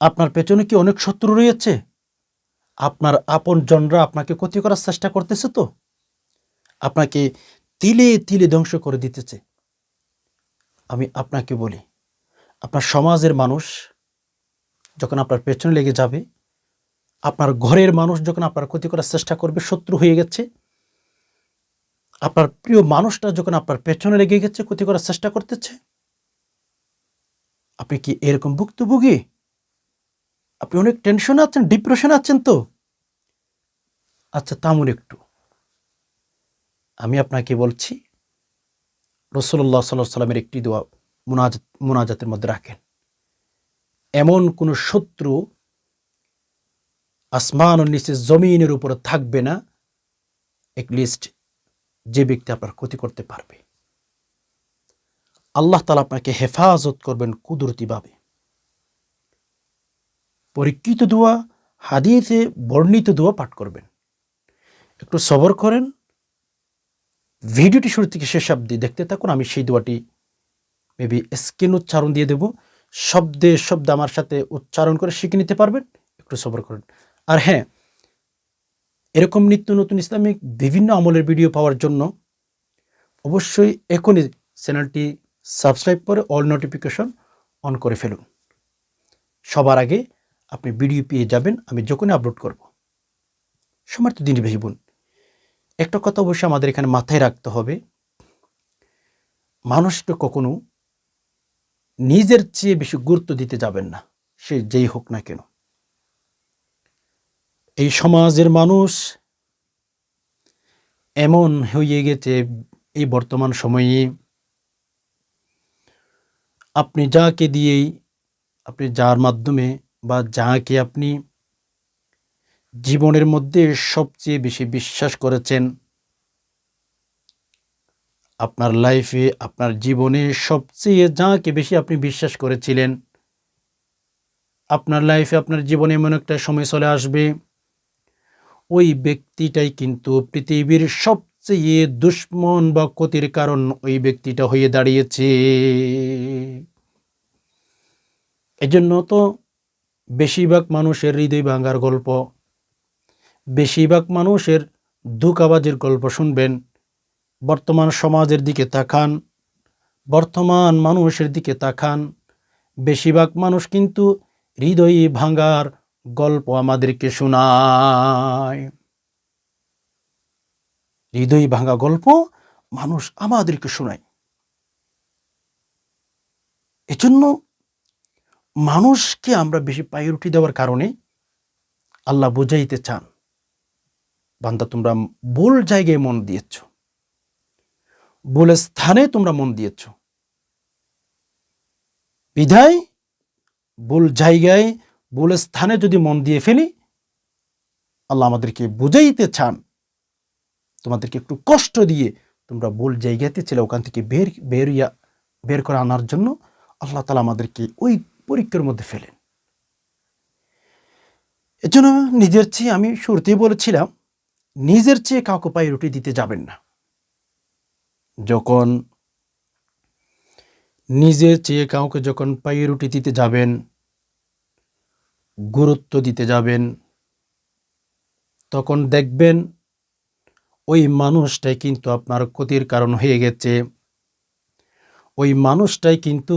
আপনার পেছনে কি অনেক শত্রু রয়েছে? আপনার আপন জনরা আপনাকে ক্ষতি করার চেষ্টা করতেছে তো? আপনাকে তিলে তিলে ধ্বংস করে দিতেছে। আমি আপনাকে বলি, আপনার সমাজের মানুষ যখন আপনার পেছনে লেগে যাবে, আপনার ঘরের মানুষ যখন আপনার ক্ষতি করার চেষ্টা করবে, শত্রু হয়ে গেছে, আপনার প্রিয় মানুষটা যখন আপনার পেছনে লেগে গেছে, ক্ষতি করার চেষ্টা করতেছে, আপনি কি এরকম ভুক্তভোগী? আপনি অনেক টেনশনে আছেন ডিপ্রেশনে আছেন তো? আচ্ছা তামুন একটু। আমি আপনাকে বলছি রসুল্লাহ সাল্লাহ সাল্লামের একটি দোয়া মুনাজাত, মুনাজাতের মধ্যে রাখেন। এমন কোনো শত্রু আসমান ও নিচে জমিনের উপরে থাকবে না লিস্ট যে ব্যক্তি আপনার ক্ষতি করতে পারবে। আল্লাহ তালা আপনাকে হেফাজত করবেন কুদরতিভাবে পরীক্ষিত দোয়া হাদিয়েতে বর্ণিত দোয়া পাঠ করবেন। একটু সবর করেন। ভিডিওটি শুরু থেকে শেষ অব্দি দেখতে থাকুন, আমি সেই দোয়াটি মেবি স্ক্রিন উচ্চারণ দিয়ে দেব। শব্দে শব্দ আমার সাথে উচ্চারণ করে শিখে নিতে পারবেন, একটু সবর করেন। আর হ্যাঁ এরকম নিত্য নতুন ইসলামিক বিভিন্ন আমলের ভিডিও পাওয়ার জন্য অবশ্যই এখনই চ্যানেলটি সাবস্ক্রাইব করে অল নোটিফিকেশন অন করে ফেলুন। সবার আগে আপনি ভিডিও পেয়ে যাবেন, আমি যখনই আপলোড করব। সমর্থ দিনী ভাই বোন একটা কথা অবশ্যই আমাদের এখানে মাথায় রাখতে হবে। মানুষকে কখনো নিজের চেয়ে বেশি গুরুত্ব দিতে যাবেন না, সে যেই হোক না কেন। এই সমাজের মানুষ এমন হয়ে গেছে এই বর্তমান সময়ে, আপনি যাকে দিয়েই, আপনি যার মাধ্যমে বা যাকে আপনি জীবনের মধ্যে সবচেয়ে বেশি বিশ্বাস করেছেন, আপনার লাইফে আপনার জীবনে সবচেয়ে যাকে বেশি আপনি বিশ্বাস করেছিলেন, আপনার লাইফে আপনার জীবনে এমন একটা সময় চলে আসবে, ওই ব্যক্তিটাই কিন্তু পৃথিবীর সবচেয়ে দুশ্মন বা ক্ষতির কারণ ওই ব্যক্তিটা হয়ে দাঁড়িয়েছে। এজন্য তো বেশিরভাগ মানুষের হৃদয় ভাঙার গল্প। বেশিরভাগ মানুষের দুকাবাজের গল্প শুনবেন। বর্তমান সমাজের দিকে তাকান। বর্তমান মানুষের দিকে তাকান। বেশিরভাগ মানুষ কিন্তু হৃদয় ভাঙার গল্প আমাদেরকে শোনায়। হৃদয় ভাঙা গল্প মানুষ আমাদেরকে শোনায়। এজন্য মানুষকে আমরা বেশি প্রায়োরিটি দেওয়ার কারণে আল্লাহ বুঝাইতে চান, বান্দা তোমরা ভুল জায়গায় মন দিয়েছ, ভুল স্থানে তোমরা মন দিয়েছ। বিধায় ভুল জায়গায়, ভুল স্থানে যদি মন দিয়ে ফেলি, আল্লাহ আমাদেরকে বুঝাইতে চান, তোমাদেরকে একটু কষ্ট দিয়ে তোমরা ভুল জায়গাতে ছিল, ওখান থেকে বের, বেরিয়া, বের করে আনার জন্য আল্লাহ তালা আমাদেরকে ওই পরীক্ষার মধ্যে ফেলেন। এজন্য নিজের চেয়ে আমি শুরুতেই বলেছিলাম, নিজের চেয়ে কাউকে পায়ে রুটি দিতে যাবেন না। যখন নিজের চেয়ে কাউকে যখন পায়ে রুটি দিতে যাবেন, গুরুত্ব দিতে যাবেন, তখন দেখবেন ওই মানুষটাই কিন্তু আপনার ক্ষতির কারণ হয়ে গেছে। ওই মানুষটাই কিন্তু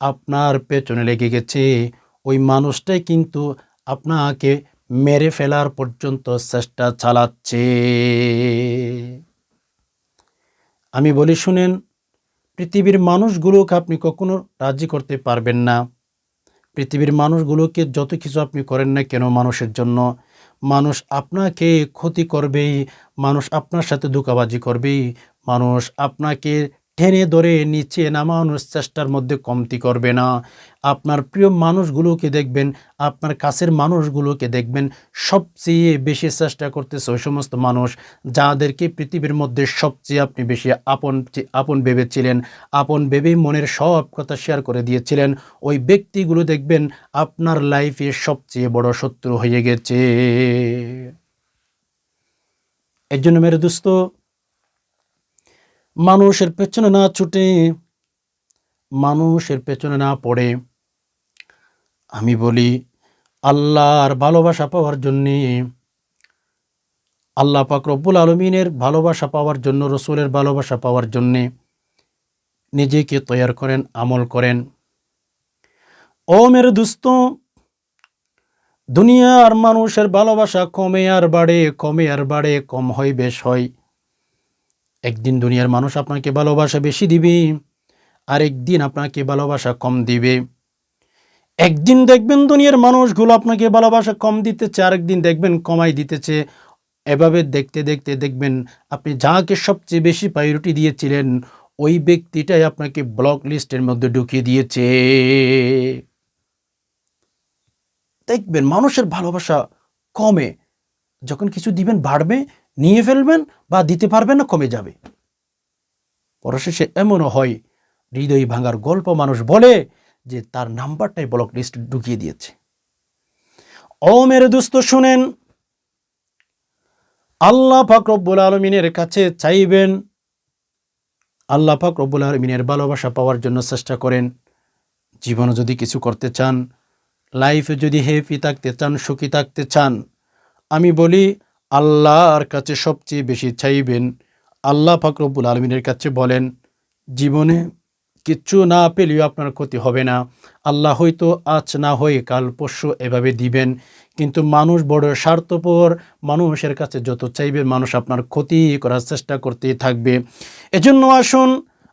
আপনার পেছনে লেগে গেছে। ওই মানুষটাই কিন্তু আপনাকে মেরে ফেলার পর্যন্ত চেষ্টা চালাচ্ছে। আমি বলি, শুনেন, পৃথিবীর মানুষগুলোকে আপনি কখনো রাজি করতে পারবেন না। পৃথিবীর মানুষগুলোকে যত কিছু আপনি করেন না কেন মানুষের জন্য, মানুষ আপনাকে ক্ষতি করবেই, মানুষ আপনার সাথে ধোকাবাজি করবেই, মানুষ আপনাকে টেনে ধরে নিচে নামানোর চেষ্টার মধ্যে কমতি করবে না। আপনার প্রিয় মানুষগুলোকে দেখবেন, আপনার কাছের মানুষগুলোকে দেখবেন, সবচেয়ে বেশি চেষ্টা করতেছে ওই সমস্ত মানুষ যাদেরকে পৃথিবীর মধ্যে সবচেয়ে আপনি বেশি আপন আপন ভেবেছিলেন, আপন ভেবেই মনের সব কথা শেয়ার করে দিয়েছিলেন। ওই ব্যক্তিগুলো দেখবেন আপনার লাইফে সবচেয়ে বড় শত্রু হয়ে গেছে। এর জন্য মেরে দোস্ত মানুষের পেছনে না ছুটে, মানুষের পেছনে না পড়ে। আমি বলি, আল্লাহর ভালোবাসা পাওয়ার জন্যে, আল্লাহ পাক রব্বুল আলমিনের ভালোবাসা পাওয়ার জন্য, রসুলের ভালোবাসা পাওয়ার জন্যে নিজেকে তৈয়ার করেন, আমল করেন। ও মেরে দুস্ত, দুনিয়ার মানুষের ভালোবাসা কমে আর বাড়ে, কমে আর বাড়ে, কম হয়, বেশ হয়। একদিন দুনিয়ার মানুষ আপনাকে ভালোবাসা বেশি দিবে আর একদিন আপনাকে ভালোবাসা কম দিবে। একদিন দেখবেন দুনিয়ার মানুষগুলো আপনাকে ভালোবাসা কম দিতেছে, আরেকদিন দেখবেন কমাই দিতেছে। এভাবে দেখতে দেখতে দেখবেন আপনি যাকে সবচেয়ে বেশি প্রায়োরিটি দিয়েছিলেন, ওই ব্যক্তিটাই আপনাকে ব্লক লিস্টের মধ্যে ঢুকিয়ে দিয়েছে। দেখবেন মানুষের ভালোবাসা কমে, যখন কিছু দিবেন বাড়বে নিয়ে ফেলবেন বা দিতে পারবেন না, কমে যাবে। পরশেষে এমনও হয়, হৃদয় ভাঙার গল্প মানুষ বলে যে তার নাম্বারটাই ব্লক লিস্ট ঢুকিয়ে দিয়েছে। ও মেরে দুস্ত, শুনেন, আল্লাহ পাক রব্বুল আলমিনের কাছে চাইবেন, আল্লাহ পাক রব্বুল আলমিনের ভালোবাসা পাওয়ার জন্য চেষ্টা করেন। জীবনে যদি কিছু করতে চান লাইফে যদি হ্যাপি থাকতে চান, সুখী থাকতে চান, আমি বলি আল্লাহর কাছে সবচেয়ে বেশি চাইবেন, আল্লাহ ফাকরবুল আলমিনের কাছে বলেন, জীবনে কিচ্ছু না পেলেও আপনার ক্ষতি হবে না। আল্লাহ হয়তো আজ না হয়ে কাল পরশু এভাবে দিবেন। কিন্তু মানুষ বড় স্বার্থপর, মানুষের কাছে যত চাইবে মানুষ আপনার ক্ষতি করার চেষ্টা করতেই থাকবে। এজন্য আসুন,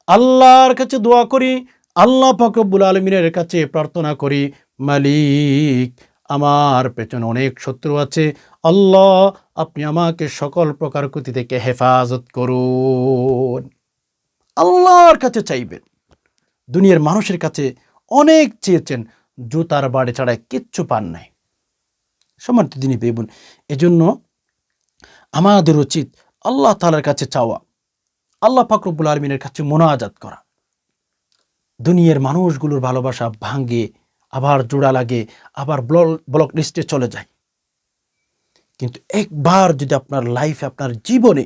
আল্লাহর কাছে দোয়া করি, আল্লাহ ফাকরবুল আলমিনের কাছে প্রার্থনা করি, মালিক আমার পেছনে অনেক শত্রু আছে। আল্লাহ, আপনি আমাকে সকল প্রকার ক্ষতি থেকে হেফাজত করুন। আল্লাহর কাছে চাইবেন, দুনিয়ার মানুষের কাছে অনেক চেয়েছেন, জুতার বাড়ি ছাড়া কিচ্ছু পান নাই। সমান তিনি পেয়েবন এজন্য আমাদের উচিত আল্লাহ তালার কাছে চাওয়া, আল্লাহ ফাকরবুল আলমিনের কাছে মোনাজাত করা। দুনিয়ার মানুষগুলোর ভালোবাসা ভাঙ্গে আবার জোড়া লাগে, আবার ব্লক লিস্টে চলে যায়। কিন্তু একবার যদি আপনার লাইফে আপনার জীবনে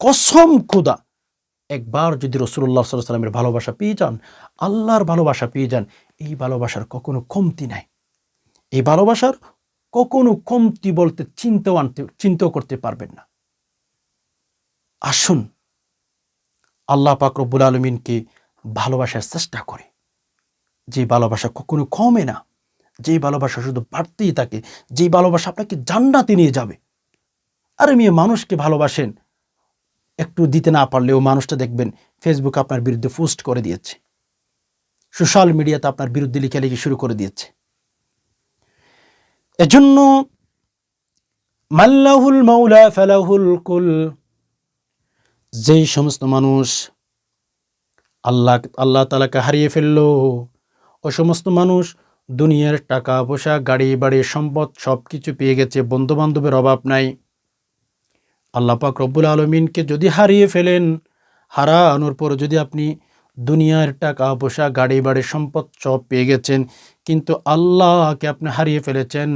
কসম খুদা, একবার যদি রসুল্লাহ সাল্লামের ভালোবাসা পেয়ে যান, আল্লাহর ভালোবাসা পেয়ে যান, এই ভালোবাসার কখনো কমতি নাই। এই ভালোবাসার কখনো কমতি বলতে চিন্তাও আনতে, চিন্তাও করতে পারবেন না। আসুন, আল্লাহ পাক রব্বুল আলমিনকে ভালোবাসার চেষ্টা করে। যে ভালোবাসা কখনো কমে না। যেই ভালোবাসা শুধু বাড়তেই থাকে যেই ভালোবাসা আপনাকে জান্নাতে নিয়ে যাবে। আরে মেয়ে মানুষকে ভালোবাসেন? একটু দিতে না পারলেও মানুষটা দেখবেন ফেসবুক আপনার বিরুদ্ধে পোস্ট করে দিয়েছে। সোশ্যাল মিডিয়াতে আপনার বিরুদ্ধে লিখালেখি শুরু করে দিয়েছে। এজন্য মাল্লাহুল মৌলা ফেলাহুল কুল, যেই সমস্ত মানুষ আল্লাহ আল্লাহ তালাকে হারিয়ে ফেলল ও সমস্ত মানুষ দুনিয়ার টাকা, পয়সা, গাড়ি, বাড়ি, সম্পদ সব কিছু পেয়ে গেছে বন্ধু বান্ধবের অভাব নাই। আল্লাহ পাক রব্বুল আলমিনকে যদি হারিয়ে ফেলেন, হারানোর পর যদি আপনি দুনিয়ার টাকা, পয়সা, গাড়ি, বাড়ি, সম্পদ সব পেয়ে গেছেন, কিন্তু আল্লাহকে আপনি হারিয়ে ফেলেছেন,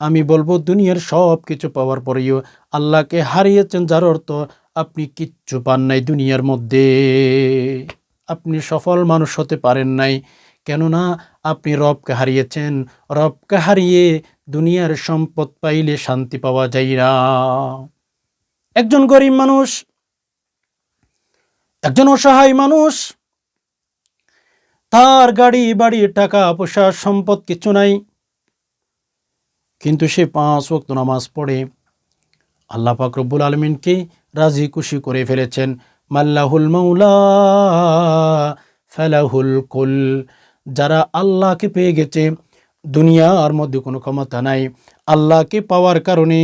আমি বলব দুনিয়ার সব কিছু পাওয়ার পরেও আল্লাহকে হারিয়েছেন যার অর্থ আপনি কিচ্ছু পান নাই দুনিয়ার মধ্যে। আপনি সফল মানুষ হতে পারেন নাই কেননা আপনি রবকে হারিয়েছেন। রবকে হারিয়ে দুনিয়ার সম্পদ পাইলে শান্তি পাওয়া যায় না। একজন গরিব মানুষ, একজন অসহায় মানুষ, তার গাড়ি, বাড়ি, টাকা, পয়সা, সম্পদ কিছু নাই। কিন্তু সে পাঁচ ওয়াক্ত নামাজ পড়ে। আল্লাহ ফাকরবুল আলমিনকে রাজি খুশি করে ফেলেছেন। মাল্লাহুল মৌলা ফেলাহুল কুল। যারা আল্লাহকে পেয়ে গেছে দুনিয়ার মধ্যে কোনো ক্ষমতা নাই। আল্লাহকে পাওয়ার কারণে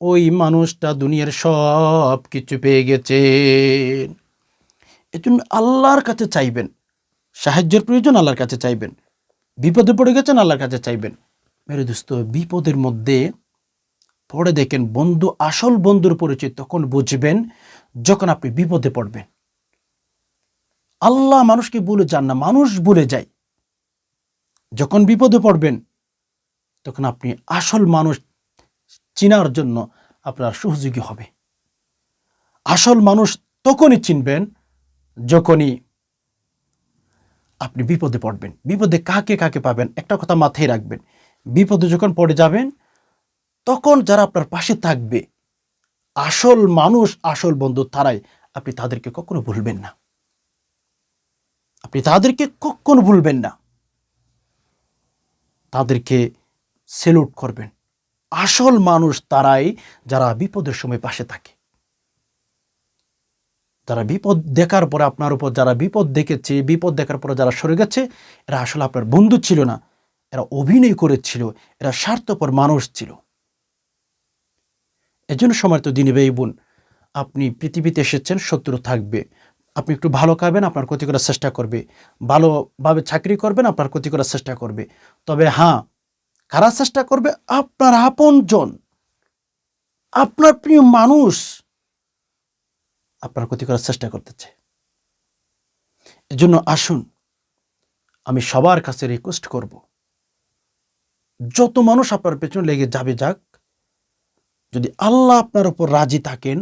ওই মানুষটা দুনিয়ার সব কিছু পেয়ে গেছে। এজন্য আল্লাহর কাছে চাইবেন, সাহায্যের প্রয়োজন আল্লাহর কাছে চাইবেন, বিপদে পড়ে গেছেন আল্লাহর কাছে চাইবেন। মেরে দোস্ত, বিপদের মধ্যে পড়ে দেখেন, বন্ধু, আসল বন্ধুর পরিচয় তখন বুঝবেন যখন আপনি বিপদে পড়বেন। আল্লাহ মানুষকে বলে যান না, মানুষ বলে যায়। যখন বিপদে পড়বেন, তখন আপনি আসল মানুষ চিনার জন্য আপনার সহযোগী হবে। আসল মানুষ তখনই চিনবেন যখনই আপনি বিপদে পড়বেন। বিপদে কাকে কাকে পাবেন, একটা কথা মাথায় রাখবেন। বিপদে যখন পড়ে যাবেন, তখন যারা আপনার পাশে থাকবে, আসল মানুষ, আসল বন্ধু, তারাই আপনি তাদেরকে কখনো ভুলবেন না। আপনি তাদেরকে কখনো ভুলবেন না। তাদেরকে সেলুট করবেন। আসল মানুষ তারাই যারা বিপদের সময় পাশে থাকে। যারা বিপদ দেখার পরে আপনার উপর যারা বিপদ দেখেছে, বিপদ দেখার পরে যারা সরে গেছে, এরা আসলে আপনার বন্ধু ছিল না। এরা অভিনয় করেছিল, এরা স্বার্থপর মানুষ ছিল। এজন্য সময় তো দিনে বেই বোন, আপনি পৃথিবীতে এসেছেন, শত্রু থাকবে। আপনি একটু ভালো খাবেন, আপনার ক্ষতি করার চেষ্টা করবে। ভালোভাবে চাকরি করবেন, আপনার ক্ষতি করার চেষ্টা করবে। তবে হ্যাঁ কারা চেষ্টা করবে? আপনার আপনজন। আপনার প্রিয় মানুষ আপনার ক্ষতি করার চেষ্টা করতেছে এজন্য আসুন, আমি সবার কাছে রিকোয়েস্ট করব। যত মানুষ আপনার পেছনে লেগে যাবে যাক, যদি আল্লাহ আপনার উপর রাজি থাকেন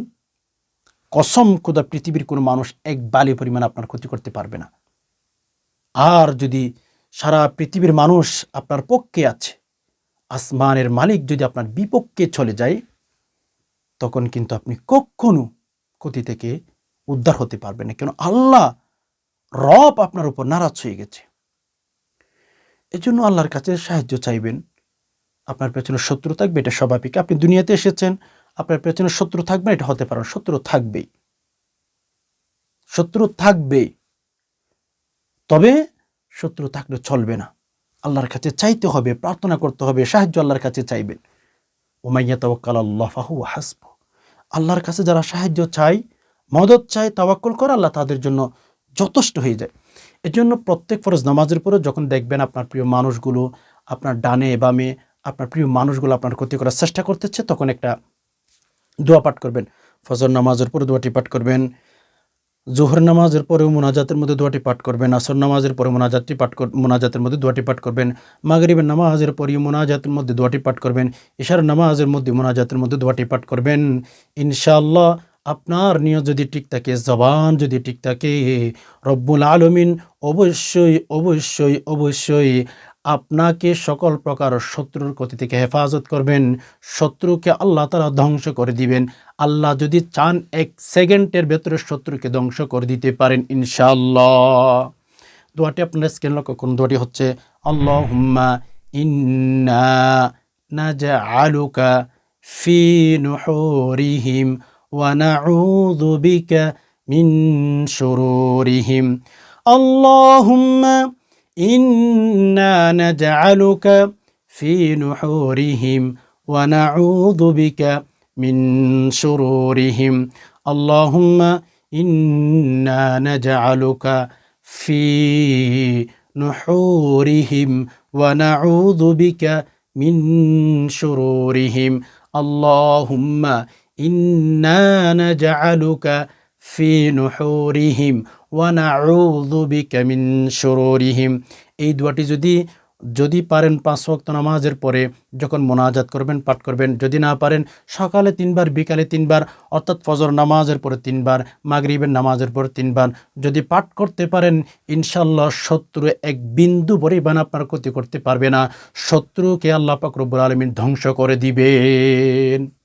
কসম কোদা পৃথিবীর কোনো মানুষ এক বালি পরিমাণ আপনার ক্ষতি করতে পারবে না। আর যদি সারা পৃথিবীর মানুষ আপনার পক্ষে আছে, আসমানের মালিক যদি আপনার বিপক্ষে চলে যায়, তখন কিন্তু আপনি কখনো ক্ষতি থেকে উদ্ধার হতে পারবেন না। কেন? আল্লাহ রব আপনার উপর নারাজ হয়ে গেছে। এজন্য আল্লাহর কাছে সাহায্য চাইবেন। আপনার পেছনে শত্রু থাকবে, এটা স্বাভাবিক। আপনি দুনিয়াতে এসেছেন আপনার পেছনে শত্রু থাকবে এটা হতে পারে শত্রু থাকবেই। শত্রু থাকবেই। তবে শত্রু থাকলে চলবে না। আল্লাহর কাছে চাইতে হবে, প্রার্থনা করতে হবে, সাহায্য আল্লাহর কাছে চাইবেন। ওমাইয়া তাওয়াক্কাল আল্লাহ ফাহু হাসব আল্লাহর কাছে যারা সাহায্য চাই মদত চায়, তাওয়াক্কল করে আল্লাহ তাদের জন্য যথেষ্ট হয়ে যায়। এজন্য প্রত্যেক ফরজ নামাজের পরে যখন দেখবেন আপনার প্রিয় মানুষগুলো আপনার ডানে বামে, আপনার প্রিয় মানুষগুলো আপনার ক্ষতি করার চেষ্টা করতেছে, তখন একটা দোয়া পাঠ করবেন। ফজর নামাজের পরে দোয়াটি পাঠ করবেন। জোহর নামাজের পরেও মোনাজাতের মধ্যে দোয়াটি পাঠ করবেন। আসর নামাজের পরে মোনাজাতটি পাঠ মোনাজাতের মধ্যে দোয়াটি পাঠ করবেন। মাগরিবের নামাজের পরে মোনাজাতের মধ্যে দোয়াটি পাঠ করবেন। ইশার নামাজের মধ্যে মোনাজাতের মধ্যে দোয়াটি পাঠ করবেন। ইনশাআল্লাহ আপনার নিয়ত যদি ঠিক থাকে, জবান যদি ঠিক থাকে, রব্বুল আলমিন অবশ্যই অবশ্যই অবশ্যই আপনাকে সকল প্রকার শত্রুর ক্ষতি থেকে হেফাজত করবেন। শত্রুকে আল্লাহ তারা ধ্বংস করে দিবেন। আল্লাহ যদি চান, এক সেকেন্ডের ভেতরে শত্রুকে ধ্বংস করে দিতে পারেন ইনশাল্লাহ দোয়াটি আপনার স্ক্রিন লক্ষ্য কোন দোয়াটি হচ্ছে আল্লাহ হুম্মা ইন্না নাজআলুকা ফি নুহুরিহিম ওয়া নাউযু বিকা মিন শুরুরিহিম। আল্লাহুম্মা إنا نجعلك في نحورهم ونعوذ بك من شرورهم اللهم إنا نجعلك في نحورهم ونعوذ بك من شرورهم اللهم إنا نجعلك ফি নুহুরিহিম ওয়া নাউযু বিকা মিন এই দোয়াটি যদি যদি পারেন পাঁচ ওয়াক্ত নামাজের পরে যখন মোনাজাত করবেন, পাঠ করবেন, যদি না পারেন সকালে তিনবার, বিকালে তিনবার, অর্থাৎ ফজর নামাজের পরে তিনবার, মাগরিবের নামাজের পরে তিনবার, যদি পাঠ করতে পারেন ইনশাল্লাহ শত্রু এক বিন্দু পরিমাণ আপনার ক্ষতি করতে পারবে না। শত্রুকে আল্লাহ পাকরবুল আলমিন ধ্বংস করে দিবেন।